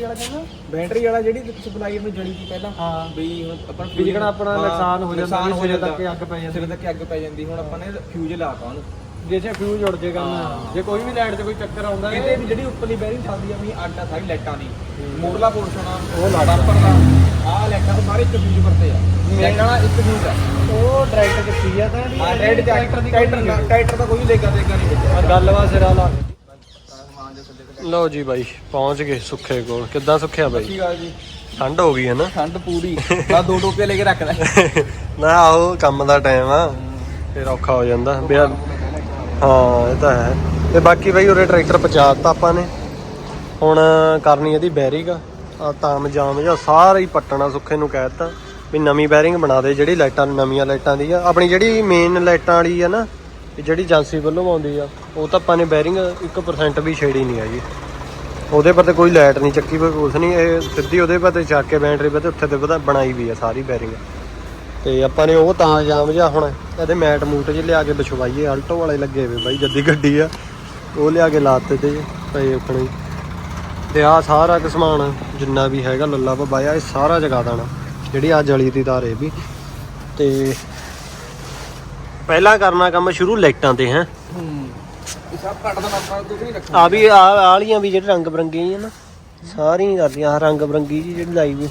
Battery ਵਾਲਾ ਕਹਿੰਦਾ। Battery ਵਾਲਾ ਜਿਹੜੀ ਸਪਲਾਈ ਨੂੰ ਜੜੀ ਸੀ ਪਹਿਲਾਂ। ਹਾਂ ਵੀ ਹੁਣ ਆਪਾਂ ਵੀ ਜਿਹੜਾ ਆਪਣਾ ਹਾਂ, ਨੁਕਸਾਨ ਹੋ ਜਾਂਦਾ, ਨੁਕਸਾਨ ਹੋ ਸਿਰੇ ਜਾਂਦਾ। ਤੱਕ ਅੱਗ ਪੈ ਜਾਂਦੀ। ਸਿਰੇ ਤੱਕ ਅੱਗ ਪੈ ਜਾਂਦੀ ਹੁਣ ਆਪਾਂ ਨੇ ਫਿਊਜ਼ ਲਾਤਾ ਉਹਨੂੰ। ਜੇ ਚੇ ਫਿਊਜ਼ ਉੜ ਜੇ ਕੰਮ ਹਾਂ। ਜੇ ਕੋਈ ਵੀ ਲਾਈਟ 'ਚ ਕੋਈ ਚੱਕਰ ਆਉਂਦਾ ਇਹਦੇ ਵੀ ਜਿਹੜੀ ਉੱਪਰਲੀ ਬੈਰਿੰਗ ਚੱਲਦੀ ਆ ਵੀ ਅੱਡ ਆ ਸਾਰੀ ਲਾਈਟਾਂ ਦੀ ਮੋੜਲਾ ਪੋਰਸ਼ਨ ਆ ਉਹ ਲਾ ਤਾ। ਬੰਪਰ ਦਾ। ਆਹ ਲਾਈਟਾਂ ਤੋਂ ਸਾਰੇ ਇੱਕ ਫਿਊਜ਼ ਵਰਤੇ ਆ। ਲਾਈਟਾਂ ਵਾਲਾ ਇੱਕ ਫਿਊਜ਼ ਆ। ਉਹ ਟਰੈਕਟਰ 'ਚ ਕੀ ਆ ਤਾਂ ਨਹੀਂ ਆ ਰੈਡ ਟਰੈਕਟਰ ਦੀ ਟਰੈਕਟਰ ਦਾ ਦਾ ਕੋਈ ਲੇਗਾ ਦੇਗਾ ਨਹੀਂ। ਵਿੱਚ ਗੱਲਬਾਤ ਸਿਰਾ ਲਾ ਦੇ ਲਓ ਜੀ ਬਾਈ ਪਹੁੰਚ ਗਏ ਸੁੱਖੇ ਕੋਲ। ਕਿੱਦਾਂ ਸੁੱਖਿਆ ਬਾਈ? ਕੀ ਗੱਲ ਜੀ। ਠੰਡ ਹੋ ਗਈ ਹੈ ਨਾ? ਠੰਡ ਪੂਰੀ। ਆ ਦੋ ਟੋਪੇ ਲੈ ਕੇ ਰੱਖ ਲੈ। ਨਾ ਆਓ ਕੰਮ ਦਾ ਟਾਈਮ ਆ। ਫਿਰ ਔਖਾ ਹੋ ਜਾਂਦਾ। ਵੀ ਆ- ਹਾਂ ਇਹ ਤਾਂ ਹੈ। ਤੇ ਬਾਕੀ ਬਾਈ ਉਰੇ ਟਰੈਕਟਰ ਪਹੁੰਚਾਤਾ ਆਪਾਂ ਨੇ। ਹੁਣ ਕਰਨੀ ਇਹਦੀ ਬੈਰਿੰਗ ਆ। ਤਾਮ ਜਾਮ ਜਾਂ ਸਾਰਾ ਹੀ ਪੱਟਣਾ ਸੁੱਖੇ ਨੂੰ ਕਹਿ ਦਿੱਤਾ। ਵੀ ਨਵੀਂ ਬੈਰਿੰਗ ਬਣਾ ਦੇ ਜਿਹੜੀ ਲਾਈਟਾਂ ਨਵੀਆਂ ਲਾਈਟਾਂ ਦੀ ਆ। ਆਪਣੀ ਜਿਹੜੀ ਮੇਨ ਲਾਈਟਾਂ ਵਾਲੀ ਆ ਨਾ ਇਹ ਜਿਹੜੀ ਏਜੰਸੀ ਵੱਲੋਂ ਆਉਂਦੀ ਆ, ਉਹ ਤਾਂ ਆਪਾਂ ਨੇ ਬੈਰਿੰਗ 1% ਵੀ ਛੇੜੀ ਨਹੀਂ ਹੈਗੀ। ਉਹਦੇ ਪਰ ਤੇ ਕੋਈ ਲਾਈਟ ਨਹੀਂ ਚੱਕੀ, ਕੋਈ ਕੁਛ ਨਹੀਂ, ਇਹ ਸਿੱਧੀ ਉਹਦੇ ਪਰ ਤੇ ਚੱਕ ਕੇ ਬੈਟਰੀ ਪਰ ਤੇ ਉੱਥੇ ਤੇ ਪਤਾ ਬਣਾਈ ਵੀ ਆ ਸਾਰੀ ਬੈਰਿੰਗ ਤੇ ਆਪਾਂ ਨੇ ਉਹ ਤਾਂ ਜਾਮ ਜਾ ਹੁਣ ਇਹਦੇ ਮੈਟ ਮੂਟ ਜਿਹੇ ਲਿਆ ਕੇ ਵਿਛਵਾਈਏ ਆਲਟੋ ਵਾਲੇ ਲੱਗੇ ਵੇ ਬਾਈ, ਜੱਦੀ ਗੱਡੀ ਆ। ਉਹ ਲਿਆ ਕੇ ਲਾਤੇ ਤੇ ਪਏ ਉਖਣੇ ਤੇ ਆ ਸਾਰਾ ਕੁ ਸਮਾਨ ਜਿੰਨਾ ਵੀ ਹੈਗਾ, ਲੱਲਾ ਬਾਇਆ ਇਹ ਸਾਰਾ ਜਗਾ ਦੇਣਾ। ਜਿਹੜੀ ਆ ਜਲੀ ਦੀ ਤਾਰ ਇਹ ਵੀ। ਤੇ ਪਹਿਲਾਂ ਕਰਨਾ ਕੰਮ ਸ਼ੁਰੂ ਲਾਈਟਾਂ ਤੇ ਹੈ। ਹੂੰ। ਇਹ ਸਭ ਕੱਟ ਦੇਣਾ ਆਪਾਂ ਕੁਝ ਨਹੀਂ ਰੱਖਣਾ। ਆ ਵੀ ਆ ਆਲੀਆਂ ਵੀ ਜਿਹੜੇ ਰੰਗ ਬਰੰਗੀਆਂ ਹੀ ਆ ਨਾ ਸਾਰੀਆਂ ਹੀ ਕਰਦੀਆਂ ਆ ਰੰਗ ਬਰੰਗੀ ਜੀ ਜਿਹੜੀ ਲਾਈ ਵੀ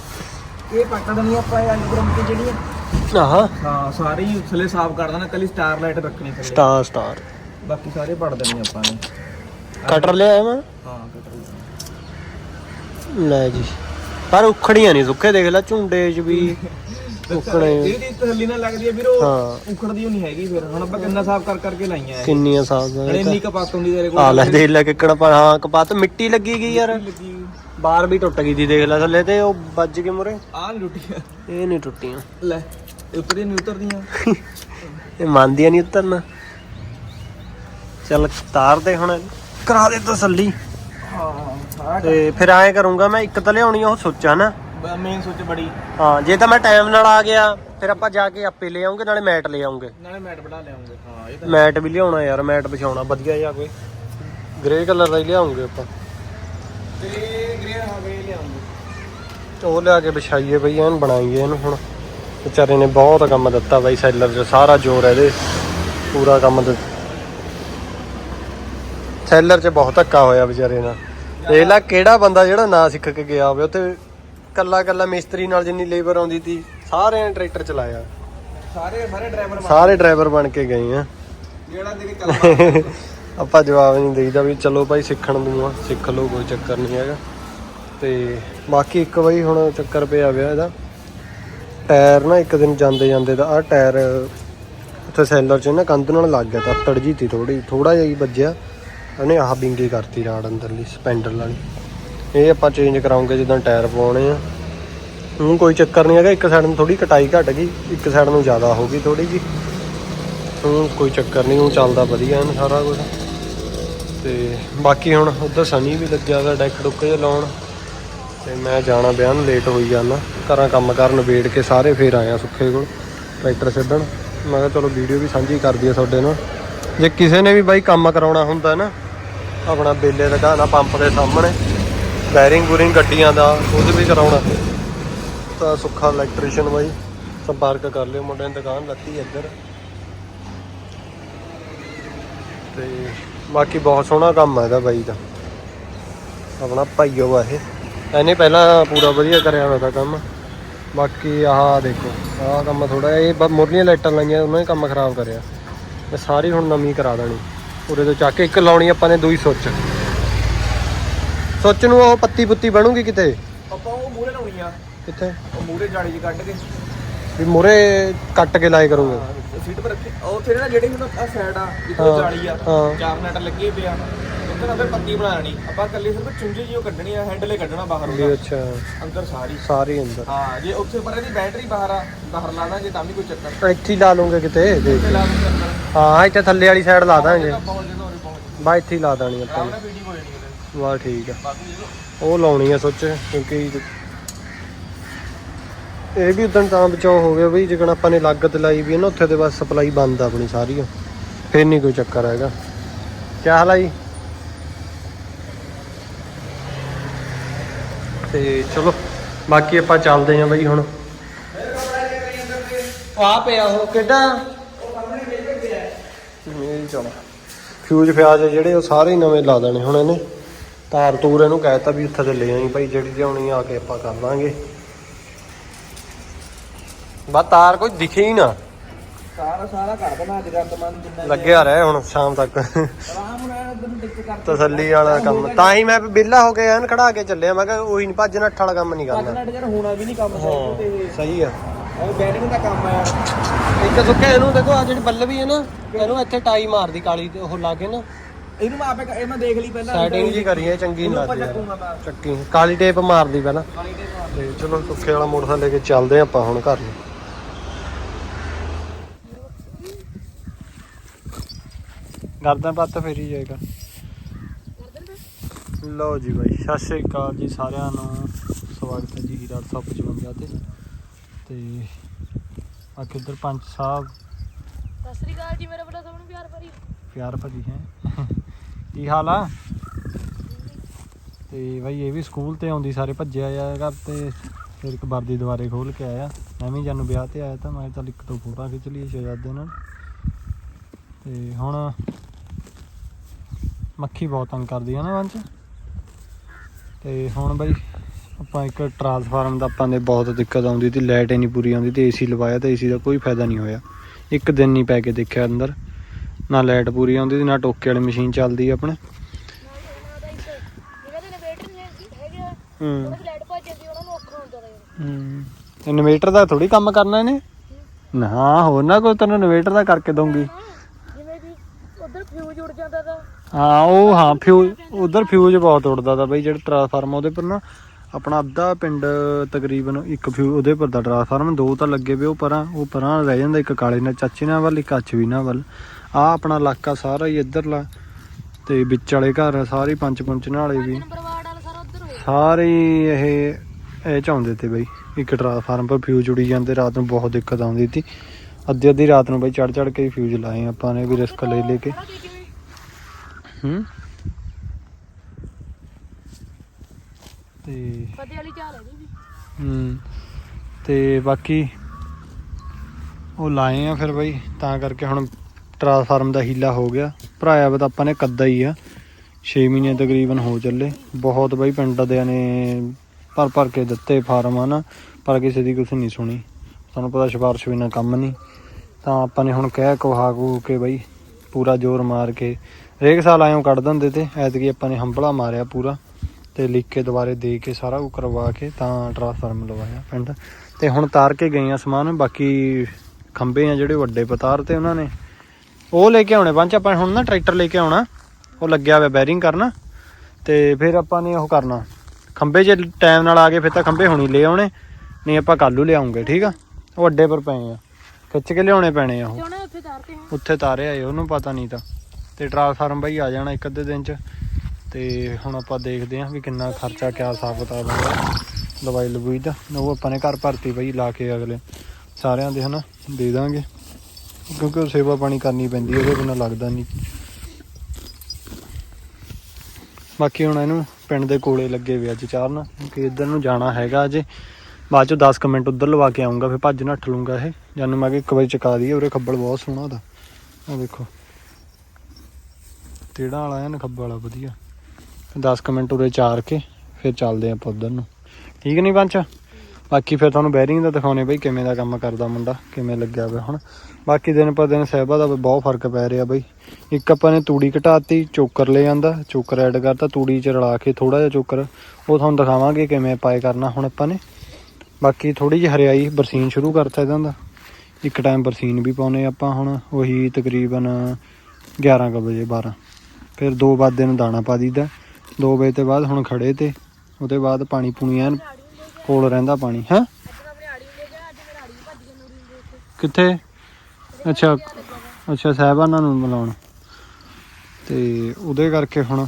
ਇਹ ਪੱਟ ਦੇਣੀ ਆਪਾਂ ਇਹ ਅਲਗਰਮ ਦੀ ਜਿਹੜੀ ਆ। ਆਹ। ਹਾਂ ਸਾਰੇ ਹੀ ਥੱਲੇ ਸਾਫ਼ ਕਰ ਦੇਣਾ ਕੱਲੀ ਸਟਾਰ ਲਾਈਟ ਰੱਖਣੀ ਥੱਲੇ। ਸਟਾਰ ਸਟਾਰ ਬਾਕੀ ਸਾਰੇ ਪੜ ਦੇਣੇ ਆਪਾਂ ਨੇ। ਕਟਰ ਲਿਆਇਆ ਮੈਂ? ਹਾਂ ਕਟਰ ਲੈ ਜੀ। ਪਰ ਉਖੜੀਆਂ ਨਹੀਂ ਸੁੱਕੇ ਦੇਖ ਲੈ ਝੁੰਡੇ 'ਚ ਵੀ। ਉਖੜੇ। ਜਿਹੜੀ ਤਸੱਲੀ ਨਾਲ ਲੱਗਦੀ ਹੈ ਵੀਰ ਹਾਂ। ਉਖੜਦੀ ਉਹ ਨਹੀਂ ਹੈਗੀ ਫਿਰ। ਹੁਣ ਆਪਾਂ ਕਿੰਨਾ ਸਾਫ਼ ਕਰ ਕਰਕੇ ਲਾਈਆਂ ਇਹ। ਕਿੰਨੀਆਂ ਸਾਲ ਨਾਲੇ ਇੰਨੀ ਕਪਾਤ ਹੁੰਦੀ ਤੇਰੇ ਕੋਲ। ਆ ਲੈ ਦੇਖ ਲੈ ਕਿੱਕਣ ਪਰ ਹਾਂ ਕਪਾਤ ਮਿੱਟੀ ਲੱਗੀ ਗਈ ਯਾਰ। ਲੱਗੀ ਬਾਰ ਵੀ ਟੁੱਟ ਗਈ ਦੀ ਦੇਖ ਲੈ ਥੱਲੇ ਤੇ। ਉਹ ਵੱਜ ਕੇ ਮੁਰੇ ਆਹ ਨੀ ਟੁੱਟੀ ਆ। ਇਹ ਨਹੀਂ ਟੁੱਟੀਆਂ। ਲੈ ਉਤਰੀ ਨਹੀਂ ਉਤਰਦੀਆਂ। ਇਹ ਮੰਨਦੀਆਂ ਨਹੀਂ ਉਤਰਨਾ। ਚੱਲ ਤਾਰ ਦੇ ਹੁਣ। ਕਰਾ ਦੇ ਤਸੱਲੀ। ਹਾਂ ਤੇ ਫਿਰ ਐਂ ਕਰੂੰਗਾ ਮੈਂ ਇੱਕ ਤਾਂ ਲਿਆਉਣੀ ਉਹ ਸੋਚਾਂ ਨਾ। ਮੇਨ ਸੁੱਚ ਬੜੀ। ਹਾਂ ਜੇ ਤਾਂ ਮੈਂ ਟਾਈਮ ਨਾਲ ਆ ਗਿਆ ਫਿਰ ਆਪਾਂ ਜਾ ਕੇ ਆਪੇ ਲੈ ਆਉਂਗੇ ਨਾਲੇ ਮੈਟ ਲੈ ਆਉਂਗੇ। ਨਾਲੇ ਮੈਟ ਬਣਾ ਲਿਆਉਂਗੇ ਹਾਂ ਇਹ ਤਾਂ ਮੈਟ ਵੀ ਲਿਆਉਣਾ ਯਾਰ ਮੈਟ ਵਿਛਾਉਣਾ ਵਧੀਆ ਜਿਹਾ ਕੋਈ। ਗ੍ਰੇ ਕਲਰ ਦਾ ਹੀ ਲਿਆਉਂਗੇ ਆਪਾਂ। ਤੇ ਗ੍ਰੇ ਗ੍ਰੇ ਲਿਆਉਂਗੇ ਉਹ ਲਿਆ ਕੇ ਵਿਛਾਈਏ ਬਈ ਐਨ ਬਣਾਈਏ ਇਹਨੂੰ ਹੁਣ। ਵਿਚਾਰੇ ਨੇ ਬਹੁਤ ਕੰਮ ਦਿੱਤਾ ਬਾਈ ਸੈਲਰ 'ਚ ਸਾਰਾ ਜ਼ੋਰ ਹੈ ਇਹਦੇ। ਪੂਰਾ ਕੰਮ ਦਿੱਤਾ ਸੈਲਰ 'ਚ ਬਹੁਤ ਧੱਕਾ ਹੋਇਆ ਵਿਚਾਰੇ ਨਾਲ। ਦੇਖ ਲੈ ਕਿਹੜਾ ਬੰਦਾ ਜਿਹੜਾ ਨਾ ਸਿੱਖ ਕੇ ਗਿਆ ਹੋਵੇ ਉੱਥੇ ਕੱਲਾ ਕੱਲਾ ਮਿਸਤਰੀ ਨਾਲ ਜਿੰਨੀ ਲੇਬਰ ਆਉਂਦੀ ਸੀ ਸਾਰਿਆਂ ਨੇ ਟਰੈਕਟਰ ਚਲਾਇਆ। ਸਾਰੇ ਸਾਰੇ ਡਰਾਈਵਰ ਸਾਰੇ ਡਰਾਈਵਰ ਬਣ ਕੇ ਗਏ ਆ। ਜਿਹੜਾ ਤੇਰੀ ਚੱਲਦਾ ਆਪਾਂ ਜਵਾਬ ਨਹੀਂ ਦੇਈਦਾ ਵੀ ਚਲੋ ਭਾਈ ਸਿੱਖਣ ਨੂੰ ਆ ਸਿੱਖ ਲਓ ਕੋਈ ਚੱਕਰ ਨਹੀਂ ਹੈਗਾ। ਤੇ ਬਾਕੀ ਇੱਕ ਵਾਰੀ ਹੁਣ ਚੱਕਰ ਪਿਆ ਵਿਆ ਇਹਦਾ। ਟਾਇਰ ਨਾ ਇੱਕ ਦਿਨ ਜਾਂਦੇ ਜਾਂਦੇ ਦਾ ਆ ਟਾਇਰ ਉੱਥੇ ਸੈਲਰ 'ਚ ਨਾ ਕੰਧ ਨਾਲ ਲੱਗ ਗਿਆ ਤਾਂ ਤੜ ਜੀ ਤੀ ਥੋੜੀ ਥੋੜਾ ਜਿਹਾ ਹੀ ਵੱਜਿਆ। ਉਹਨੇ ਆਹ ਬਿੰਗੀ ਕਰਤੀ ਰਾੜ ਅੰਦਰਲੀ ਸਪੈਂਡਰ ਵਾਲੀ। ਇਹ ਆਪਾਂ ਚੇਂਜ ਕਰਾਉਂਗੇ ਜਦੋਂ ਟਾਇਰ ਪਵਾਉਣੇ ਆ। ਹੁਣ ਕੋਈ ਚੱਕਰ ਨਹੀਂ ਹੈਗਾ, ਇੱਕ ਸਾਈਡ ਨੂੰ ਥੋੜੀ ਕਟਾਈ ਘਟ ਗਈ, ਇੱਕ ਸਾਈਡ ਨੂੰ ਜ਼ਿਆਦਾ ਹੋ ਗਈ ਥੋੜੀ ਜੀ ਹੁਣ ਕੋਈ ਚੱਕਰ ਨਹੀਂ ਹੁਣ ਚੱਲਦਾ ਵਧੀਆ ਐਨ ਸਾਰਾ ਕੁਝ ਤੇ ਬਾਕੀ ਹੁਣ ਉਧਰ ਸਨੀ ਵੀ ਲੱਗਿਆ ਹੋਇਆ ਡੈਕ ਡੁੱਕ ਜਿਹਾ ਲਾਉਣ। ਤੇ ਮੈਂ ਜਾਣਾ ਵਿਆਹ ਨੂੰ ਲੇਟ ਹੋਈ ਜਾਂਦਾ। ਘਰਾਂ ਕੰਮ ਕਰਨ ਵੇੜ ਕੇ ਸਾਰੇ ਫੇਰ ਆਇਆ ਸੁੱਖੇ ਕੋਲ ਟਰੈਕਟਰ ਛੱਡਣ ਮੈਂ ਕਿਹਾ ਚਲੋ ਵੀਡੀਓ ਵੀ ਸਾਂਝੀ ਕਰ ਦਈਏ ਤੁਹਾਡੇ ਨਾਲ। ਜੇ ਕਿਸੇ ਨੇ ਵੀ ਬਾਈ ਕੰਮ ਕਰਾਉਣਾ ਹੁੰਦਾ ਨਾ, ਆਪਣਾ ਬੇਲੇ ਲਗਾਣਾ ਪੰਪ ਦੇ ਸਾਹਮਣੇ। ਬੈਰਿੰਗ ਬੂਰਿੰਗ ਗੱਡੀਆਂ ਦਾ, ਉਹਦੇ ਵੀ ਕਰਾਉਣਾ। ਤਾਂ ਸੁੱਖਾ ਇਲੈਕਟ੍ਰੀਸ਼ੀਅਨ ਬਾਈ, ਸੰਪਰਕ ਕਰ ਲਿਓ ਮੁੰਡੇ ਦੀ ਦੁਕਾਨ ਲੱਤੀ ਇੱਧਰ। ਤੇ ਬਾਕੀ ਬਹੁਤ ਸੋਹਣਾ ਕੰਮ ਆ ਇਹਦਾ ਬਾਈ ਦਾ। ਆਪਣਾ ਭਾਈਓ ਆ ਇਹ। ਇਹਨੇ ਪਹਿਲਾਂ ਪੂਰਾ ਵਧੀਆ ਕਰਿਆ ਹੋਇਆ ਤਾਂ ਕੰਮ। ਬਾਕੀ ਆਹ ਦੇਖੋ, ਆਹ ਕੰਮ ਥੋੜਾ ਇਹ ਬ- ਮੁਰਲੀਆਂ ਲਾਈਟਾਂ ਲਾਈਆਂ, ਉਹਨਾਂ ਨੇ ਕੰਮ ਖਰਾਬ ਕਰਿਆ। ਮੈਂ ਸਾਰੀ ਹੁਣ ਨਵੀਂ ਕਰਾ ਦੇਣੀ। ਉਰੇ ਤੋਂ ਚੱਕ ਕੇ ਇੱਕ ਲਾਉਣੀ ਆਪਾਂ ਨੇ ਦੂਈ ਸੁੱਚ। ਸੁੱਚ ਨੂੰ ਉਹ ਪੱਤੀ ਪੁੱਤੀ ਬਣੂਗੀ ਕਿਤੇ? ਆਪਾਂ ਉਹ ਮੂਰੇ ਲਾਉਣੀ ਆ। ਕਿੱਥੇ? ਉਹ ਮੂਰੇ ਜਾਲੀ ਜੀ ਕੱਢ ਕੇ। ਵੀ ਮੁਰੇ ਕੱਟ ਕੇ ਲਾਏ ਕਰੂੰਗੇ। ਸੀਟ ਪਰ ਰੱਖੀ। ਉਹ ਤੇਰੇ ਨਾਲ ਜਿਹੜੀ ਹੁਣ ਆ ਸਾਈਡ ਆ ਜਿੱਥੇ ਜਾਲੀ ਆ। ਚਾਰ ਨਟ ਲੱਗੇ ਪਿਆ ਉੱਥੇ ਨਾ ਫਿਰ ਪੱਤੀ ਬਣਾ ਲੈਣੀ। ਆਪਾਂ ਕੱਲੀ ਸਿਰਫ ਚੁੰਝੀ ਉਹ ਕੱਢਣੀ ਆ ਹੈਂਡਲੇ ਕੱਢਣਾ ਬਾਹਰ ਉਹਦਾ ਅੱਛਾ। ਅੰਦਰ ਸਾਰੀ। ਸਾਰੀ ਅੰਦਰ। ਹਾਂ ਜੇ ਉੱਥੇ ਪਰ ਇਹਦੀ ਬੈਟਰੀ ਬਾਹਰ ਆ ਬਾਹਰ ਲਾ ਦਾਂਗੇ ਤਾਂ ਵੀ ਕੋਈ ਚੱਕਰ ਇੱਥੇ ਹੀ ਲਾ ਲੂੰਗੇ ਕਿਤੇ ਦੇਖ। ਹਾਂ ਇੱਥੇ ਥੱਲੇ ਵਾਲੀ ਸਾਈਡ ਲਾ ਦਾਂਗੇ। ਆਪਾਂ ਪਹੁੰਚ ਜਦੋਂ ਉਰੇ ਪਹੁੰਚ ਬਾ ਇੱਥੇ ਹੀ ਲਾ ਦੇਣੀ ਆਪਾਂ ਆਪਣਾ ਵੀਡੀਓ ਹੋ ਜਾਣੀ ਵਾਹ ਠੀਕ ਆ। ਉਹ ਲਾਉਣੀ ਆ ਸੁੱਚ ਕਿਉਂਕਿ ਇਹ ਵੀ ਉਦੋਂ ਤਾਂ ਬਚਾਓ ਹੋ ਗਿਆ ਬਈ ਜਿਕਣ ਆਪਾਂ ਨੇ ਲਾਗਤ ਲਾਈ ਵੀ ਨਾ ਉੱਥੇ ਤੇ ਬਸ ਸਪਲਾਈ ਬੰਦ ਆ ਆਪਣੀ ਸਾਰੀ। ਫਿਰ ਨਹੀਂ ਕੋਈ ਚੱਕਰ ਹੈਗਾ। ਕੀ ਹਾਲ ਆ ਜੀ? ਤੇ ਚਲੋ ਬਾਕੀ ਆਪਾਂ ਚੱਲਦੇ ਆਂ ਬਈ ਹੁਣ। ਆ ਪਿਆ ਉਹ ਕਿੱਡਾ? ਇਹ ਚਲੋ। ਫਿਊਜ਼ ਫਿਆਜ਼ ਜਿਹੜੇ ਉਹ ਸਾਰੇ ਨਵੇਂ ਲਾ ਦੇਣੇ ਹੁਣ ਇਹਨੇ। ਤਾਰ ਤੂਰ ਇਹਨੂੰ ਕਹਿਤਾ ਵੀ ਉੱਥੇ ਤੇ ਲੈ ਆਈ ਭਾਈ ਜਿਹੜੀ ਲਿਆਉਣੀ ਆ ਕੇ ਆਪਾਂ ਕਰ ਲਾਂਗੇ। ਬਾ ਤਾਰ ਕੋਈ ਦਿਖੇ ਹੀ ਨਾ। ਸਾਰਾ ਸਾਰਾ ਕਰ ਦੇਣਾ ਅੱਜ ਗੰਦਮੰਦ ਜਿੰਨਾ ਲੱਗਿਆ ਰਹਿ ਹੁਣ ਸ਼ਾਮ ਤੱਕ। ਤਸੱਲੀ ਵਾਲਾ ਕੰਮ। ਤਾਂ ਹੀ ਮੈਂ ਵਿਹਲਾ ਹੋ ਕੇ ਐਨ ਖੜਾ ਕੇ ਚੱਲਿਆ। ਮੈਂ ਕਿਹਾ ਉਹੀ ਨਹੀਂ ਭੱਜ ਨੱਠ ਵਾਲਾ ਕੰਮ ਨਹੀਂ ਕਰਨਾ। ਹੋਣਾ ਵੀ ਨਹੀਂ ਕੰਮ ਸਹੀ ਆ। ਇਹ ਬੈਟਿੰਗ ਦਾ ਕੰਮ ਆ। ਯਾਰ ਇੱਕ ਸੁੱਕੇ ਇਹਨੂੰ ਦੇਖੋ ਆ ਜਿਹੜੀ ਬੱਲ ਵੀ ਹੈ ਨਾ ਇਹਨੂੰ ਇੱਥੇ ਟਾਈ ਮਾਰਦੀ ਕਾਲੀ ਤੇ ਉਹ ਲਾ ਕੇ ਨਾ। ਇਹਨੂੰ ਮੈਂ ਆਪੇ ਇਹ ਮੈਂ ਦੇਖ ਲਈ ਪਹਿਲਾਂ। ਸੈਟਿੰਗ ਜੀ ਕਰੀਏ ਚੰਗੀ ਨਹੀਂ ਲੱਗਦੀ ਯਾਰ। ਚੱਕੀ ਕਾਲੀ ਟੇਪ ਮਾਰਦੀ ਪਹਿਲਾਂ। ਤੇ ਚਲੋ ਸੁੱਕੇ ਵਾਲਾ ਮੋਟਰਸਾਈਕਲ ਲੈ ਕੇ ਚੱਲਦੇ ਆਪਾਂ ਹੁਣ ਘਰ ਨੂੰ। ਗਰਦਨ ਪੱਤ ਫੇਰੀ ਜਾਏਗਾ। ਲਓ ਜੀ ਬਾਈ ਸਤਿ ਸ੍ਰੀ ਅਕਾਲ ਜੀ ਸਾਰਿਆਂ ਨੂੰ। ਸਵਾਗਤ ਹੈ ਜੀ ਹੀਰਾ 155 ਤੇ। ਤੇ ਆ ਕਿੱਧਰ ਪੰਚ ਸਾਹਿਬ ਸਤਿ ਸ੍ਰੀ ਅਕਾਲ ਜੀ ਮੇਰੇ ਵੱਲੋਂ ਸਭ ਨੂੰ ਪਿਆਰ ਭਰੀ। ਪਿਆਰ ਭਰੀ ਹੈ। ਕੀ ਹਾਲ ਆ? ਤੇ ਬਾਈ ਇਹ ਵੀ ਸਕੂਲ ਤੇ ਆਉਂਦੀ, ਸਾਰੇ ਭੱਜਿਆ ਆ ਘਰ ਤੇ ਫਿਰ ਇੱਕ ਵਰਦੀ ਦੁਬਾਰੇ ਖੋਲ ਕੇ ਆਇਆ। ਮੈਂ ਵੀ ਜਾਨੂੰ ਵਿਆਹ ਤੇ ਆਇਆ ਤਾਂ ਮੈਂ ਕਿਹਾ ਚੱਲ ਇੱਕ ਦੋ ਫੋਟੋਆਂ ਖਿੱਚ ਲਈਏ ਸ਼ਹਿਜ਼ਾਦੇ ਨਾਲ। ਤੇ ਹੁਣ ਮੱਖੀ ਬਹੁਤ ਤੰਗ ਕਰਦੀ ਹੈ ਨਾ ਵੰਚ ਤੇ ਹੁਣ ਬਾਈ ਆਪਾਂ ਇੱਕ ਟਰਾਂਸਫਾਰਮ ਦਾ ਆਪਾਂ ਦੇ ਬਹੁਤ ਦਿੱਕਤ ਆਉਂਦੀ ਤੇ, ਲਾਈਟ ਹੀ ਨਹੀਂ ਪੂਰੀ ਆਉਂਦੀ ਤੇ, ਏਸੀ ਲਵਾਇਆ ਤੇ ਏਸੀ ਦਾ ਕੋਈ ਫਾਇਦਾ ਨਹੀਂ ਹੋਇਆ। ਇੱਕ ਦਿਨ ਨਹੀਂ ਪੈ ਕੇ ਦੇਖਿਆ ਅੰਦਰ। ਨਾ ਲਾਈਟ ਪੂਰੀ ਆਉਂਦੀ ਤੇ ਨਾ ਟੋਕੇ ਵਾਲੀ ਮਸ਼ੀਨ ਚੱਲਦੀ ਆਪਣੇ। ਹੂੰ। ਹੂੰ। ਇਨਵੇਟਰ ਦਾ ਥੋੜੀ ਕੰਮ ਕਰਨਾ ਇਹਨੇ? ਨਾ, ਹੋਰ ਨਾ ਕੋਈ ਤੈਨੂੰ ਇਨਵੇਟਰ ਦਾ ਕਰਕੇ ਦਊਂਗੀ। ਉਧਰ ਫਿਊਜ਼ ਉੜ ਜਾਂਦਾ ਤਾਂ ਹਾਂ, ਉਹ ਹਾਂ, ਫਿਊਜ਼, ਉਧਰ ਫਿਊਜ਼ ਬਹੁਤ ਉੜਦਾ ਤਾ ਬਈ, ਜਿਹੜਾ ਟਰਾਂਸਫਾਰਮ ਉਹਦੇ ਪਰ ਨਾ, ਆਪਣਾ ਅੱਧਾ ਪਿੰਡ ਤਕਰੀਬਨ ਇੱਕ ਫਿਊ, ਉਹਦੇ ਪਰ ਦਾ ਟਰਾਂਸਫਾਰਮ ਦੋ ਤਾਂ ਲੱਗੇ ਪਏ ਉਹ ਪਰਾਂ ਉਹ ਪਰਾਂ ਰਹਿ ਜਾਂਦਾ, ਇੱਕ ਕਾਲੇ ਨਾਲ, ਚਾਚੇ ਨਾਲ ਵੱਲ, ਇੱਕ ਅੱਛ ਵੀ ਨਾਲ ਵੱਲ। ਆ ਆਪਣਾ ਇਲਾਕਾ ਸਾਰਾ ਹੀ ਇੱਧਰਲਾ ਤੇ ਵਿੱਚ ਵਾਲੇ ਘਰ ਸਾਰੇ ਪੰਜ ਪੰਚ ਨਾਲੇ ਵੀ। ਵਾਲਾ ਸਾਰਾ ਇਹ ਇਹ ਚਾਹੁੰਦੇ ਤੇ ਬਈ ਇੱਕ ਟਰਾਂਸਫਾਰਮ ਪਰ ਫਿਊਜ਼ ਉੜੀ ਜਾਂਦੇ ਰਾਤ ਨੂੰ ਬਹੁਤ ਦਿੱਕਤ ਆਉਂਦੀ ਸੀ। ਅੱਧੀ ਅੱਧੀ ਰਾਤ ਨੂੰ ਬਈ ਚੜ ਚੜ ਕੇ ਫਿਊਜ਼ ਲਾਏ ਆਪਾਂ ਨੇ ਵੀ ਰਿਸਕ ਲੈ ਲੈ ਕੇ। ਸਾਰਾ ਕੀ ਕਿਵੇਂ ਹੂੰ? ਤੇ ਫਤਿਹ ਵਾਲੀ ਚਾਲ ਹੈ ਜੀ। ਹੂੰ ਤੇ ਬਾਕੀ ਉਹ ਲਾਏ ਆ ਫਿਰ ਬਈ ਤਾਂ ਕਰਕੇ ਹੁਣ ਟਰਾਂਸਫਾਰਮ ਦਾ ਹੀਲਾ ਹੋ ਗਿਆ। ਭਰਾਇਆ ਵਾ ਤਾਂ ਆਪਾਂ ਨੇ ਕੱਦਾ ਹੀ ਆ। 6 ਮਹੀਨੇ ਤਕਰੀਬਨ ਹੋ ਚੱਲੇ। ਬਹੁਤ ਬਾਈ ਪਿੰਡ ਦਿਆਂ ਨੇ ਭਰ ਭਰ ਕੇ ਦਿੱਤੇ ਫਾਰਮ, ਹਨਾ। ਪਰ ਕਿਸੇ ਦੀ ਕੁਛ ਨਹੀਂ ਸੁਣੀ। ਤੁਹਾਨੂੰ ਪਤਾ ਸਿਫਾਰਿਸ਼ ਬਿਨਾਂ ਕੰਮ ਨਹੀਂ। ਤਾਂ ਆਪਾਂ ਨੇ ਹੁਣ ਕਹਿ ਕੁਹਾ ਕੂ ਕੇ ਬਈ ਪੂਰਾ ਜ਼ੋਰ ਮਾਰ ਕੇ ਹਰੇਕ ਸਾਲ ਆਇਓ ਕੱਢ ਦਿੰਦੇ ਤੇ ਐਤਕੀ ਆਪਾਂ ਨੇ ਹੰਬਲਾ ਮਾਰਿਆ ਪੂਰਾ ਤੇ ਲਿਖ ਕੇ ਦੁਬਾਰੇ ਦੇ ਕੇ ਸਾਰਾ ਕੁਝ ਕਰਵਾ ਕੇ ਤਾਂ ਟਰਾਂਸਫਾਰਮ ਲਵਾਇਆ ਪਿੰਡ। ਤੇ ਹੁਣ ਤਾਰ ਕੇ ਗਈਆਂ ਸਮਾਨ। ਬਾਕੀ ਖੰਭੇ ਆ ਜਿਹੜੇ ਵੱਡੇ ਪਤਾਰ ਤੇ ਉਹਨਾਂ ਨੇ। ਉਹ ਲੈ ਕੇ ਆਉਣੇ ਪੰਜ ਆਪਾਂ ਹੁਣ ਨਾ ਟਰੈਕਟਰ ਲੈ ਕੇ ਆਉਣਾ। ਉਹ ਲੱਗਿਆ ਹੋਇਆ ਬੈਰਿੰਗ ਕਰਨਾ। ਤੇ ਫਿਰ ਆਪਾਂ ਨੇ ਉਹ ਕਰਨਾ। ਖੰਬੇ ਜੇ ਟਾਈਮ ਨਾਲ ਆ ਗਏ ਫਿਰ ਤਾਂ ਖੰਬੇ ਹੁਣੀ ਲੈ ਆਉਣੇ। ਨਹੀਂ ਆਪਾਂ ਕੱਲੂ ਲਿਆਉਂਗੇ ਠੀਕ ਆ? ਉਹ ਅੱਡੇ ਪਰ ਪਏ ਆ। ਖਿੱਚ ਕੇ ਲਿਆਉਣੇ ਪੈਣੇ ਆ ਉਹ। ਉੱਥੇ ਤਾਰਤੇ ਹਾਂ ਉੱਥੇ ਤਾਰੇ ਆਏ ਉਹਨੂੰ ਪਤਾ ਨਹੀਂ ਤਾਂ। ਤੇ ਟ੍ਰਾਂਸਫਾਰਮ ਬਾਈ ਆ ਜਾਣਾ ਇੱਕ ਅੱਧੇ ਦਿਨ ਚ। ਤੇ ਹੁਣ ਆਪਾਂ ਦੇਖਦੇ ਹਾਂ ਵੀ ਕਿੰਨਾ ਖਰਚਾ ਕਿਆ ਹਿਸਾਬ ਕਿਤਾਬ ਆਉਂਦਾ ਦਵਾਈ ਲਵੂਈ ਦਾ ਉਹ ਆਪਾਂ ਨੇ ਘਰ ਭਰਤੀ ਬਾਈ ਲਾ ਕੇ ਅਗਲੇ ਸਾਰਿਆਂ ਦੇ ਹਨਾ ਦੇ ਦਾਂਗੇ। ਕਿਉਂਕਿ ਉਹ ਸੇਵਾ ਪਾਣੀ ਕਰਨੀ ਪੈਂਦੀ ਉਹਦੇ ਬਿਨਾਂ ਲੱਗਦਾ ਨਹੀਂ। ਬਾਕੀ ਹੁਣ ਇਹਨੂੰ ਪਿੰਡ ਦੇ ਕੋਲੇ ਲੱਗੇ ਵੇ ਅੱਜ ਚਾਰਨ ਕਿ ਇੱਧਰ ਨੂੰ ਜਾਣਾ ਹੈਗਾ ਅਜੇ। ਬਾਅਦ ਚੋਂ 10 ਕੁ ਮਿੰਟ ਉੱਧਰ ਲਵਾ ਕੇ ਆਉਂਗਾ ਫਿਰ ਭੱਜ ਨੱਠ ਲੂੰਗਾ ਇਹ। ਜਾਨੂੰ ਮੈਂ ਕਿ ਇੱਕ ਵਾਰੀ ਚਕਾ ਦਈਏ, ਉਰੇ ਖੱਬਲ ਬਹੁਤ ਸੋਹਣਾ ਦਾ ਆ ਦੇਖੋ। ਤੇੜਾ ਵਾਲਾ ਐਨ ਖੱਬਲ ਵਾਲਾ, ਵਧੀਆ। 10 ਕੁ ਮਿੰਟ ਉਰੇ ਚਾਰ ਕੇ, ਫਿਰ ਚੱਲਦੇ ਆਪਾਂ ਉੱਧਰ ਨੂੰ। ਠੀਕ ਨਹੀਂ ਪੰਚ ਬਾਕੀ ਫਿਰ ਤੁਹਾਨੂੰ ਬੈਰਿੰਗ ਦਾ ਦਿਖਾਉਣੇ ਬਈ ਕਿਵੇਂ ਦਾ ਕੰਮ ਕਰਦਾ ਮੁੰਡਾ, ਕਿਵੇਂ ਲੱਗਿਆ ਹੋਇਆ ਹੁਣ। ਬਾਕੀ ਦਿਨ ਪਰ ਦਿਨ ਸਹਿਬਾ ਦਾ ਬਹੁਤ ਫ਼ਰਕ ਪੈ ਰਿਹਾ ਬਈ। ਇੱਕ ਆਪਾਂ ਨੇ ਤੂੜੀ ਘਟਾਤੀ, ਚੋਕਰ ਲੈ ਜਾਂਦਾ ਚੋਕਰ ਐਡ ਕਰਤਾ, ਤੂੜੀ ਚ ਰਲਾ ਕੇ ਥੋੜਾ ਜਿਹਾ ਚੋਕਰ। ਉਹ ਤੁਹਾਨੂੰ ਦਿਖਾਵਾਂਗੇ ਕਿਵੇਂ ਪਾਏ ਕਰਨਾ ਹੁਣ ਆਪਾਂ ਨੇ। ਬਾਕੀ ਥੋੜੀ ਜਿਹੀ ਹਰਿਆਈ, ਬਰਸੀਨ ਸ਼ੁਰੂ ਕਰਤਾ ਇਹਨਾਂ ਦਾ। ਇੱਕ ਟਾਈਮ ਬਰਸੀਨ ਵੀ ਪਾਉਨੇ ਆਪਾਂ ਹੁਣ, ਉਹੀ ਤਕਰੀਬਨ 11 ਕੁ ਵਜੇ 12 ਫਿਰ 2 ਵਜੇ ਨੂੰ ਦਾਣਾ ਪਾ ਦੀਦਾ 2 ਵਜੇ ਤੋਂ ਬਾਅਦ ਹੁਣ ਖੜੇ ਤੇ, ਉਹਦੇ ਬਾਅਦ ਪਾਣੀ ਪੂਣੀ ਐਨ ਕੋਲ ਰਹਿੰਦਾ ਪਾਣੀ, ਹੈ? ਕਿੱਥੇ? ਅੱਛਾ ਅੱਛਾ, ਸਾਹਿਬਾਨਾਂ ਨੂੰ ਮਿਲਾਉਣ। ਤੇ ਉਹਦੇ ਕਰਕੇ ਹੁਣ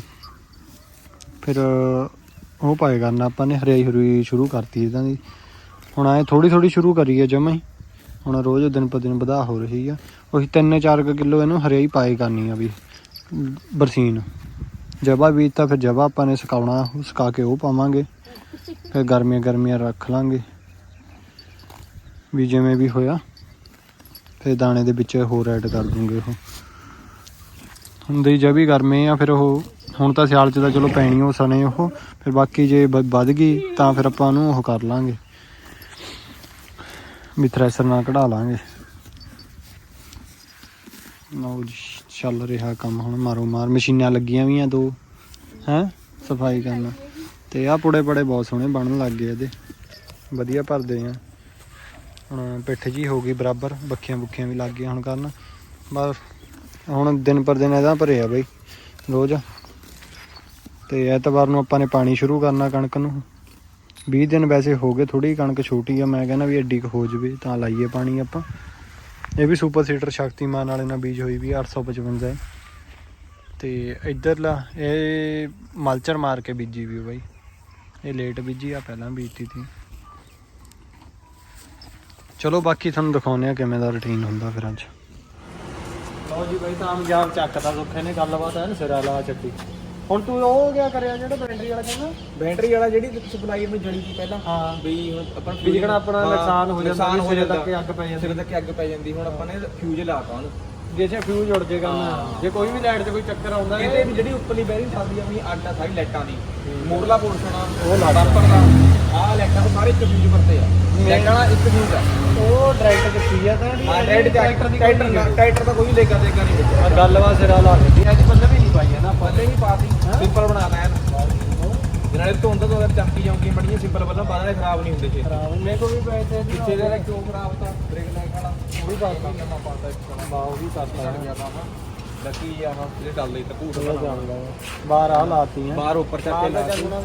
ਫਿਰ ਉਹ ਪਾਏ ਕਰਨਾ ਆਪਾਂ ਨੇ, ਹਰਿਆਈ ਹਰੂਈ ਸ਼ੁਰੂ ਕਰਤੀ ਇਹਨਾਂ ਦੀ। ਹੁਣ ਐ ਥੋੜੀ ਥੋੜੀ ਸ਼ੁਰੂ ਕਰੀ ਹੈ ਜਮਾਂ ਹੀ। ਹੁਣ ਰੋਜ਼ ਦਿਨ ਪਰ ਦਿਨ ਵਧਾ ਹੋ ਰਹੀ ਆ। ਉਹੀ 3-4 ਕਿਲੋ ਇਹਨੂੰ ਹਰਿਆਈ ਪਾਏ ਕਰਨੀ ਆ ਵੀ, ਬਰਸੀਨ। ਜਵਾ ਵੀ ਤਾਂ ਫਿਰ ਜਵਾ ਆਪਾਂ ਨੇ ਸੁਕਾਉਣਾ ਸੁਕਾ ਕੇ ਉਹ ਪਾਵਾਂਗੇ। ਫਿਰ ਗਰਮੀਆਂ ਗਰਮੀਆਂ ਰੱਖ ਲਾਂਗੇ। ਵੀ ਜਿਵੇਂ ਵੀ ਹੋਇਆ, ਫਿਰ ਦਾਣੇ ਦੇ ਵਿੱਚ ਹੋਰ ਐਡ ਕਰ ਦੂੰਗੇ ਉਹ। ਹੁੰਦੀ ਜਦ ਵੀ ਗਰਮੀ ਆ, ਫਿਰ ਉਹ ਹੁਣ ਤਾਂ ਸਿਆਲ ਚ ਤਾਂ ਚਲੋ ਪੈਣੀ ਉਹ ਸਣੇ ਉਹ, ਫਿਰ ਬਾਕੀ ਜੇ ਵ- ਵੱਧ ਗਈ ਤਾਂ ਫਿਰ ਆਪਾਂ ਉਹਨੂੰ ਉਹ ਕਰ ਲਾਂਗੇ। ਵੀ ਥ੍ਰੈਸ਼ਰ ਨਾਲ ਕਢਾ ਲਾਂਗੇ। ਲਓ ਜੀ, ਚੱਲ ਰਿਹਾ ਕੰਮ ਹੁਣ ਮਾਰੋ ਮਾਰ ਮਸ਼ੀਨਾਂ ਲੱਗੀਆਂ ਵੀ ਆ ਦੋ, ਹੈ, ਸਫ਼ਾਈ ਕਰਨਾ। ਤੇ ਆ ਪੁੜੇ ਪੜੇ ਬਹੁਤ ਸੋਹਣੇ ਬਣਨ ਲੱਗ ਗਏ ਇਹਦੇ। ਵਧੀਆ ਭਰਦੇ ਆ। ਹੁਣ ਪਿੱਠ ਜੀ ਹੋ ਗਈ ਬਰਾਬਰ, ਬੱਖੀਆਂ ਬੁੱਖੀਆਂ ਵੀ ਲੱਗ ਗਈਆਂ ਹੁਣ ਕਰਨ। ਬਸ ਹੁਣ ਦਿਨ ਪਰ ਦਿਨ ਇਹਦਾ ਭਰਿਆ ਬਈ, ਰੋਜ਼। ਤੇ ਐਤਵਾਰ ਨੂੰ ਆਪਾਂ ਨੇ ਪਾਣੀ ਸ਼ੁਰੂ ਕਰਨਾ ਕਣਕ ਨੂੰ। 20 ਦਿਨ ਵੈਸੇ ਹੋ ਗਏ ਥੋੜੀ ਕਣਕ ਛੋਟੀ ਆ, ਮੈਂ ਕਹਿੰਦਾ ਵੀ ਐਡੀ ਕੁ ਹੋ ਜਵੇ ਤਾਂ ਲਾਈਏ ਪਾਣੀ ਆਪਾਂ। ਇਹ ਵੀ ਸੁਪਰ ਸੀਡਰ ਸ਼ਕਤੀਮਾਨ ਵਾਲੇ ਨਾਲ ਬੀਜ ਹੋਈ ਵੀ 855 ਹੈ ਤੇ ਇਧਰਲਾ, ਇਹ ਮਲਚਰ ਮਾਰ ਕੇ ਬੀਜੀ ਵੀ ਬਾਈ। ਇਹ ਲੇਟ ਬੀਜੀ ਆ ਪਹਿਲਾਂ ਬੀਜਤੀ ਸੀ ਚਲੋ ਬਾਕੀ ਤੁਹਾਨੂੰ ਦਿਖਾਉਂਦੇ ਆ ਕਿਵੇਂ ਦਾ ਰੁਟੀਨ ਹੁੰਦਾ ਫਿਰ ਅੱਜ। ਲਓ ਜੀ ਬਾਈ ਤਾਂ ਜਾਬ ਚੱਕਦਾ ਸੁੱਖੇ ਨੇ ਗੱਲਬਾਤ ਹੈ ਨਾ ਸਿਰਾ ਲਾ ਚੱਕੀ। ਹੁਣ ਤੂੰ ਉਹ ਕਿਆ ਕਰਿਆ ਜਿਹੜਾ ਬੈਟਰੀ ਵਾਲਾ ਕਹਿੰਦਾ? ਬੈਟਰੀ ਵਾਲਾ ਜਿਹੜੀ ਸਪਲਾਈ ਨੂੰ ਜਣੀ ਸੀ ਪਹਿਲਾਂ। ਹਾਂ ਵੀ ਹੁਣ ਆਪਾਂ ਜਿਹੜਾ ਆਪਣਾ ਨੁਕਸਾਨ ਹੋ ਜਾਂਦਾ ਨੁਕਸਾਨ ਹੋ ਜਾਂਦਾ। ਤੱਕ ਅੱਗ ਪੈ ਜਾਂਦੀ। ਸਿਰੇ ਤੱਕ ਅੱਗ ਪੈ ਜਾਂਦੀ। ਹੁਣ ਆਪਾਂ ਨੇ ਫਿਊਜ਼ ਲਾਤਾ ਉਹਨੂੰ। ਜੇ ਜੇ ਫਿਊਜ਼ ਉੜ ਜੇ ਕੰਮ ਹਾਂ। ਜੇ ਕੋਈ ਵੀ ਲਾਈਟ 'ਚ ਕੋਈ ਚੱਕਰ ਆਉਂਦਾ ਇਹਦੇ ਵੀ ਜਿਹੜੀ ਉੱਪਰਲੀ ਬੈਰਿੰਗ ਚੱਲਦੀ ਆ ਵੀ ਅੱਡ ਆ ਸਾਰੀ ਲਾਈਟਾਂ ਦੀ। ਮੋੜਲਾ ਪੋਰਸ਼ਨ ਆ ਉਹ ਤਾ। ਬੰਪਰ ਦਾ। ਆਹ ਲਾਈਟਾਂ ਸਾਰੇ ਇੱਕ ਫਿਊਜ਼ ਵਰਤੇ ਆ। ਲਾਈਟਾਂ ਦਾ ਇੱਕ ਫਿਊਜ਼ ਆ। ਉਹ ਡਾਇਰੈਕਟ ਕੀਤੀ ਆ ਤਾਂ ਹਾਂ ਰੈਡ ਟਰੈਕਟਰ ਦੀ ਟਰੈਕਟਰ ਦਾ ਕੋਈ ਲੇਗਾ ਦੇਗਾ ਨਹੀਂ। ਗੱਲਬਾਤ ਸਿਰਾ ਲਾ ਦਿੱਤੀ ਅੱਜ ਪੱਲੇ ਵੀ ਨਹੀਂ ਪਾਈ ਹੈ ਨਾ ਪੱਲੇ ਹੀ ਪਾਤੀ। ਸਿੰਪਲ ਬਣਾਣਾ ਹੈ ਨਾਲੇ ਧੁੰਦ ਤੋਂ ਅਗਰ ਚੱਕੀ ਜਾਉਂਗੀ ਬੜੀਆਂ ਸਿੰਪਲ ਬੱਲਾਂ ਬਾਹਰ ਵਾਲੇ ਖਰਾਬ ਨਹੀਂ ਹੁੰਦੇ ਛੇ। ਖਰਾਬ ਮੇਰੇ ਕੋਲ ਵੀ ਪਏ ਤੇ ਪਿੱਛੇ ਦੇ ਕਿਉਂ ਖਰਾਬ ਤਾਂ? ਬ੍ਰੇਕ ਲਾਈਟ ਵਾਲਾ ਉਹ ਵੀ ਕਰਤਾ ਨਵਾਂ ਪਾਤਾ ਇੱਕ ਬਾ ਉਹ ਵੀ ਸੜ ਗਿਆ ਤਾਂ ਲੱਕੀ ਆ ਜਿਹੜੇ ਚੱਲਦੇ ਤਾਂ ਘੂਟ ਜਾਣਦਾ ਬਾਹਰ ਆ ਲਾਤੀ ਹੈ ਬਾਹਰ ਉੱਪਰ ਚੱਕ ਕੇ ਲਾ ਕੇ ਚੱਲਣਾ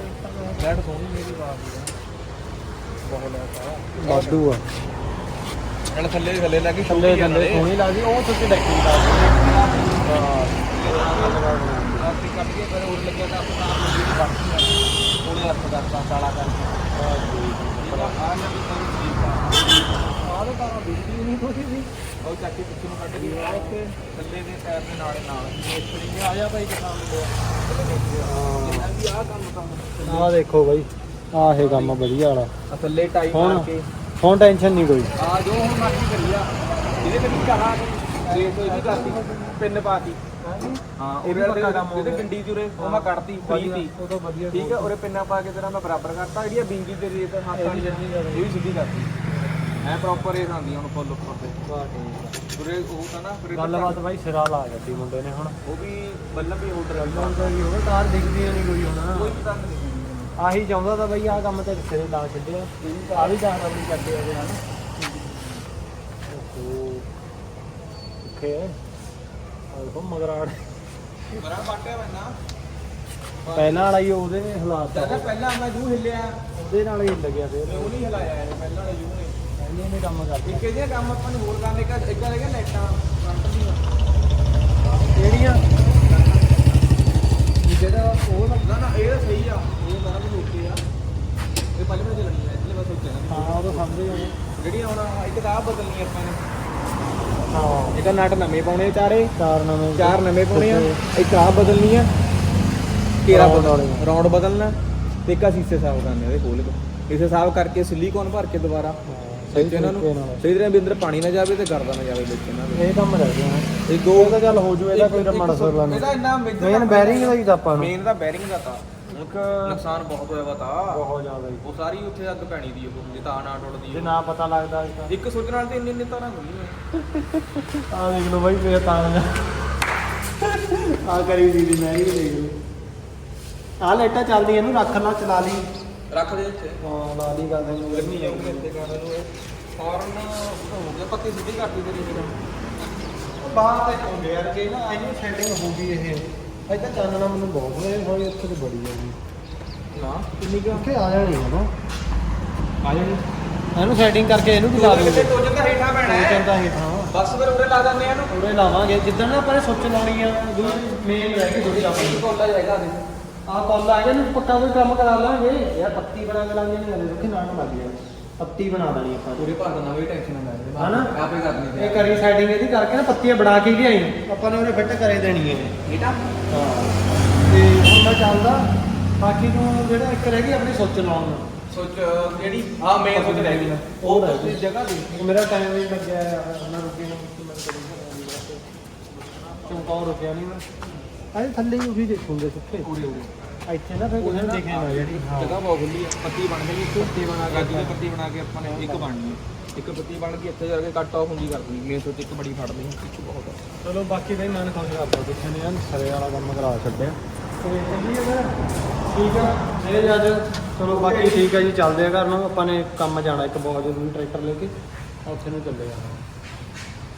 ਲੈਟ ਸੋਹਣੀ ਮੇਰੀ ਬਾਤ ਦੀ ਬਹੁਤ ਲੈਟ ਆ ਵਾਧੂ ਆ। ਨਾਲ ਥੱਲੇ ਥੱਲੇ ਲੱਗੀ ਥੱਲੇ ਥੱਲੇ ਸੋਹਣੀ ਲੱਗਦੀ। ਉਹ ਤੁਸੀਂ ਡੈਕਿੰਗ ਦਾ ਆਪੀ ਕੱਟ ਕੇ ਫਿਰ ਹੋਰ ਲੱਗਿਆ ਤਾਂ ਆਪਣਾ ਆਪ ਜਿਹੜੀ ਬਾਕੀ ਆ ਉਹਨੇ ਹੱਥ ਕਰਤਾ ਕਾਲਾ ਕਰਕੇ ਆ ਨਾ ਵੀ ਕੋਈ ਠੀਕ ਆ। ਆਹ ਤਾਂ ਬਿਜਲੀ ਨਹੀਂ ਕੋਈ ਵੀ। ਉਹ ਚੱਕ ਕੇ ਪਿੱਛੇ ਨੂੰ ਕੱਢ ਕੇ ਉੱਥੇ ਥੱਲੇ ਦੇ ਟਾਇਰ ਦੇ ਨਾਲੇ ਨਾਲ। ਮਿਸਤਰੀ ਨੇ ਆ ਜਾ ਭਾਈ ਕਿਸਾਨ ਕੰਮ ਕੰਮ ਦੇਖੋ ਬਾਈ ਆਹ ਇਹ ਕੰਮ ਵਧੀਆ ਵਾਲਾ। ਆ ਥੱਲੇ ਟਾਈ ਮਾਰ ਕੇ। ਹੁਣ ਟੈਨਸ਼ਨ ਨਹੀਂ ਕੋਈ। ਆ ਜੋ ਹੁਣ ਮਰਜ਼ੀ ਕਰੀ ਆ। ਇਹਦੇ ਤੇ ਵੀ ਕਹਾ ਜੇ ਕੋਈ ਵੀ ਕਰਤੀ ਪਿੰਨ ਪਾਤੀ ਹਾਂ ਇਹ ਵੀ ਉਹਦੇ ਪੱਕਾ ਕੰਮ ਹੋ ਗਿਆ। ਗੰਡੀ ਜੁਰੇ ਉਹ ਮੈਂ ਕੱਢਤੀ ਫਰੀ ਤੀ ਉਹ ਤਾਂ ਵਧੀਆ ਠੀਕ ਹੈ ਉਰੇ ਪਿੰਨਾ ਪਾ ਕੇ ਤੇਰਾ ਮੈਂ ਬਰਾਬਰ ਕਰਤਾ ਜਿਹੜੀ ਆ ਬਿੰਗੀ ਤੇ ਰੇਤ ਹੱਥ ਵਾਲੀ ਜਾਂਦੀ ਇਹ ਵੀ ਸਿੱਧੀ ਕਰਤੀ। ਐ ਪ੍ਰੋਪਰ ਰੇਸ ਆਉਂਦੀ ਹੁਣ ਫੁੱਲ ਉੱਪਰ ਤੇ। ਵਾਹ ਠੀਕ ਉਰੇ ਉਹ ਤਾਂ ਨਾ ਉਰੇ ਗੱਲਬਾਤ ਬਾਈ ਸਿਰਾ ਲਾ ਦਿੱਤੀ ਮੁੰਡੇ ਨੇ ਹੁਣ। ਉਹ ਵੀ ਬੱਲਬ ਵੀ ਆਰਡਰ ਗੱਲਾਂ ਦਾ ਵੀ ਹੋਵੇ ਤਾਰ ਦਿਖਦੀ ਨਹੀਂ ਕੋਈ ਹੁਣ। ਕੋਈ ਤੰਗ ਨਹੀਂ ਆਹੀ ਚਾਹੁੰਦਾ ਤਾਂ ਬਈ ਆਹ ਕੰਮ ਤੇ ਸਿਰੇ ਲਾ ਛੱਡਿਆ। ਆ ਵੀ ਤਾਂ ਰਬੜੀ ਕਰਦੇ ਹਨ ਓਹੋ ਓਕੇ। ਦੇਖੋ ਮਗਰਾੜ ਬੜਾ ਪਾਟਿਆ ਬੰਨਾ ਪਹਿਲਾਂ ਵਾਲਾ ਹੀ ਉਹਦੇ ਨੇ ਹਾਲਾਤ ਪਹਿਲਾਂ ਮੈਂ ਜੂ ਹਿੱਲਿਆ। ਉਹਦੇ ਨਾਲ ਹੀ ਲੱਗਿਆ ਫੇਰ। ਉਹ ਨਹੀਂ ਹਿਲਾਇਆ ਇਹ ਪਹਿਲਾਂ ਵਾਲੇ ਜੂ ਨੇ। ਪਹਿਲੇ ਨੇ ਕੰਮ ਕਰਤੇ ਇੱਕ ਇਹਦੇ ਕੰਮ ਆਪਾਂ ਨੂੰ ਹੋਰ ਕਰਨੇ ਇੱਕ ਇੱਕ ਹੈਗਾ ਲਾਈਟਾਂ ਫਰੰਟ ਦੀਆਂ। ਕਿਹੜੀਆਂ? ਜਿਹੜਾ ਉਹ ਨਾ- ਨਾ ਇਹ ਤਾਂ ਸਹੀ ਆ। ਇਹ ਸਾਰਾ ਕੁਝ ਓਕੇ ਆ। ਇਹ ਪਹਿਲੇ ਮੈਂ ਚੱਲਣੀ ਆ ਇਸਲੇ ਮੈਂ ਸੋਚਿਆ। ਨਾ ਹਾਂ ਉਹ ਤਾਂ ਸਮਝੇ ਜਿਹੜੀਆਂ ਹੁਣ ਇੱਕ ਤਾਂ ਆਹ ਬਦਲਣੀ ਆਪਾਂ ਨੇ। ਹਾਂ। ਇੱਕ ਨਟ ਨਵੇਂ ਪਾਉਣੇ ਚਾਰੇ। ਚਾਰ ਨਵੇਂ। ਚਾਰ ਨਵੇਂ ਪਾਉਣੇ ਆ। ਇੱਕ ਆਹ ਬਦਲਣੀ ਆ। ਕੇਰਾ Round ਬਦਲਣਾ। ਰੌਂਡ ਬਦਲਣਾ। ਤੇ ਇੱਕ ਆ ਸੀਸੇ ਸਾਫ਼ ਕਰਨੇ ਉਹਦੇ ਖੋਲ ਕੇ ਇਸੇ ਸਾਫ਼ ਕਰਕੇ ਸਿਲੀਕੋਨ ਭਰ ਕੇ ਦੁਬਾਰਾ। ਸਹੀ ਵਿੱਚ ਇਹਨਾਂ ਨੂੰ ਨਾਲ। ਸਹੀ ਤਰ੍ਹਾਂ ਵੀ ਅੰਦਰ ਪਾਣੀ ਨਾ ਜਾਵੇ ਤੇ ਗਰਦਾ ਨਾ ਜਾਵੇ ਵਿੱਚ ਇਹਨਾਂ ਦੇ। ਇਹ ਕੰਮ ਰਹਿ ਗਿਆ। ਇਹ ਦੋ ਇਹ ਤਾਂ ਚੱਲ ਹੋ ਜੂ ਇਹਦਾ ਕੋਈ ਰਮਣ ਸਰਲਾ ਨਹੀਂ। ਇਹਦਾ ਇੰਨਾ ਮੇਨ ਬੈਰਿੰਗ ਦਾ ਹੀ ਤਾਂ ਆਪਾਂ ਨੂੰ। ਮੇਨ ਦਾ ਬੈਰਿੰਗ ਦਾ ਤਾਂ। ਇੱਕ ਨੁਕਸਾਨ ਬਹੁਤ ਹੋਇਆ ਵਾ ਤਾਂ। ਬਹੁਤ ਜ਼ਿਆਦਾ ਹੀ ਉਹ ਸਾਰੀ ਉੱਥੇ ਅੱਗ ਪੈਣੀ ਦੀ ਉਹ ਜੇ ਤਾਂ ਨਾ ਟੁੱਟਦੀ ਜੇ ਨਾ ਪਤਾ ਲੱਗਦਾ ਇਸ ਦਾ ਇੱਕ ਸੋਚ ਨਾਲ ਤੇ ਇੰਨੇ ਇੰਨੇ ਤਾਰਾਂ ਖੁੱਲੀਆਂ ਆ ਦੇਖ ਲਓ ਬਾਈ ਫੇਰ ਤਾਂ ਆ ਕਰੀ ਦੀ ਦੀ ਮੈਂ ਵੀ ਦੇਖ ਲਓ ਆ ਲਾਈਟਾਂ ਚੱਲਦੀਆਂ ਇਹਨੂੰ ਰੱਖ ਲਾ ਚਲਾ ਲਈ। ਰੱਖ ਦੇ ਇੱਥੇ। ਹਾਂ ਲਾ ਲਈ ਗੱਲ ਇਹਨੂੰ। ਗਰਮੀ ਜਾਊਗੀ ਇੱਥੇ ਕਰਨ ਨੂੰ। ਹੌਰਨ ਹੋ ਗਿਆ ਪੱਤੀ ਸਿੱਧੀ ਕਰਤੀ ਤੇਰੀ ਬਾਹਰ ਤੇ ਹੁੰਦੇ ਯਾਰ ਜੇ ਨਾ ਇਹਨੂੰ ਸੈਟਿੰਗ ਹੋ ਗਈ ਇਹ। ਤਾਂ ਚਾਨਣਾ ਮੈਨੂੰ ਬਹੁਤ ਹੋਇਆ ਹੋਈ ਇੱਥੇ ਤੇ ਬੜੀ ਜਾਊਗੀ ਨਾ। ਕਿੰਨੀ ਕੁ ਇੱਥੇ ਆ ਜਾਣੀ ਹੈ ਨਾ। ਆ ਜਾਣੀ। ਇਹਨੂੰ ਸੈਟਿੰਗ ਕਰਕੇ ਇਹਨੂੰ ਵੀ ਲਾ ਦਿੰਦੇ ਟੋਜਨ ਦਾ ਹੇਠਾਂ ਪੈਣਾ ਹੈ। ਚੰਦਾ ਹੀ ਹਾਂ ਬਸ ਫਿਰ ਉਰੇ ਲਾ ਦਿੰਦੇ ਆ ਇਹਨੂੰ। ਉਰੇ ਲਾਵਾਂਗੇ। ਜਿੱਦਣ ਨਾ ਆਪਾਂ ਨੇ ਸੁੱਚ ਲਾਉਣੀ ਆ ਦੂਜੀ ਮੇਨ ਰਹਿ ਗਈ ਥੋੜੀ ਆਪਣੀ। ਕੋਲਾ ਜਾਏਗਾ ਦੇ ਆ ਕਾਲ ਆ ਗਿਆ ਨੂੰ ਪੱਕਾ ਕੋਈ ਕੰਮ ਕਰਾ ਲਾਂਗੇ। ਯਾਰ ਪੱਤੀ ਬਣਾ ਕੇ ਲਾਂਗੇ ਨਹੀਂ ਹਲੇ ਰੁੱਖੀ ਨਾਲ ਲੱਗ ਗਿਆ ਪੱਤੀ ਬਣਾ ਦੇਣੀ ਆਪਾਂ ਪੂਰੇ ਭਰ ਦੇਣਾ ਵੀ ਟੈਨਸ਼ਨ ਨਾ ਲੈ ਹਨਾ? ਆਪੇ ਕਰਨੀ ਇਹ ਕਰੀ ਸੈਟਿੰਗ ਇਹਦੀ ਕਰਕੇ ਨਾ ਪੱਤੀਆਂ ਬਣਾ ਕੇ ਲਿਆਈ ਆਪਾਂ ਨੇ ਉਹਨੇ ਫਿੱਟ ਕਰੇ ਦੇਣੀ ਹੈ ਬੇਟਾ ਹਾਂ। ਤੇ ਹੁਣ ਮੈਂ ਚੱਲਦਾ। ਬਾਕੀ ਤੂੰ ਜਿਹੜਾ ਇੱਕ ਰਹਿ ਗਈ ਆਪਣੀ ਸੋਚ ਲਾਉਣ ਨੂੰ। ਸੋਚ ਕਿਹੜੀ ਹਾਂ ਮੇਨ ਸੋਚ ਰਹਿ ਗਈ। ਉਹ ਰਹਿ ਗਈ। ਜਗ੍ਹਾ ਦੀ ਮੇਰਾ ਟਾਈਮ ਵੀ ਲੱਗਿਆ ਉਹਨਾਂ ਰੁਕੇ ਨੂੰ ਕਿ ਮੈਂ ਕਰੀ ਚੌਂਕਾ ਰੁਕਿਆ ਨਹੀਂ ਮੈਂ। ਆਏ ਥੱਲੇ ਹੀ ਉਹੀ ਦੇਖੂਗੇ ਸੁੱਕੇ ਪੂਰੀ ਹੋ ਇੱਥੇ ਨਾ ਫਿਰ ਕੁਝ ਦਿਖੇ ਨਾ ਜਿਹੜੀ ਹਾਂ ਜਗ੍ਹਾ ਬਹੁਤ ਖੁੱਲੀ ਹੈ ਪੱਤੀ ਬਣ ਗਈ ਇੱਕ ਪੱਤੀ ਬਣਾ ਕੇ ਦੀ ਪੱਤੀ ਬਣਾ ਕੇ ਆਪਾਂ ਨੇ ਇੱਕ ਬਣਨੀ ਹੈ। ਇੱਕ ਪੱਤੀ ਬਣ ਗਈ ਇੱਥੇ ਜਾ ਕੇ ਕੱਟ ਆਫ ਹੁੰਦੀ ਕਰਦੀ ਮੇਨ ਸੋਚ ਇੱਕ ਬੜੀ ਫੜਨੀ ਇੱਕ ਬਹੁਤ ਹੈ ਚਲੋ ਬਾਕੀ ਬਈ ਮਨ ਖੁਸ਼ ਕਰਦਾ ਦੇਖਿਆ ਨੇ ਐਨ ਸਰੇ ਵਾਲਾ ਕੰਮ ਕਰਾ ਛੱਡਿਆ। ਤੇ ਚੱਲੀਏ ਫਿਰ ਠੀਕ ਆ ਇਹ ਅੱਜ ਚਲੋ ਬਾਕੀ ਠੀਕ ਆ ਜੀ ਚੱਲਦੇ ਆ ਘਰ ਨੂੰ। ਆਪਾਂ ਨੇ ਕੰਮ ਜਾਣਾ ਇੱਕ ਬਹੁਤ ਜ਼ਰੂਰੀ ਟਰੈਕਟਰ ਲੈ ਕੇ ਉੱਥੇ ਨੂੰ ਚੱਲੇ ਆ।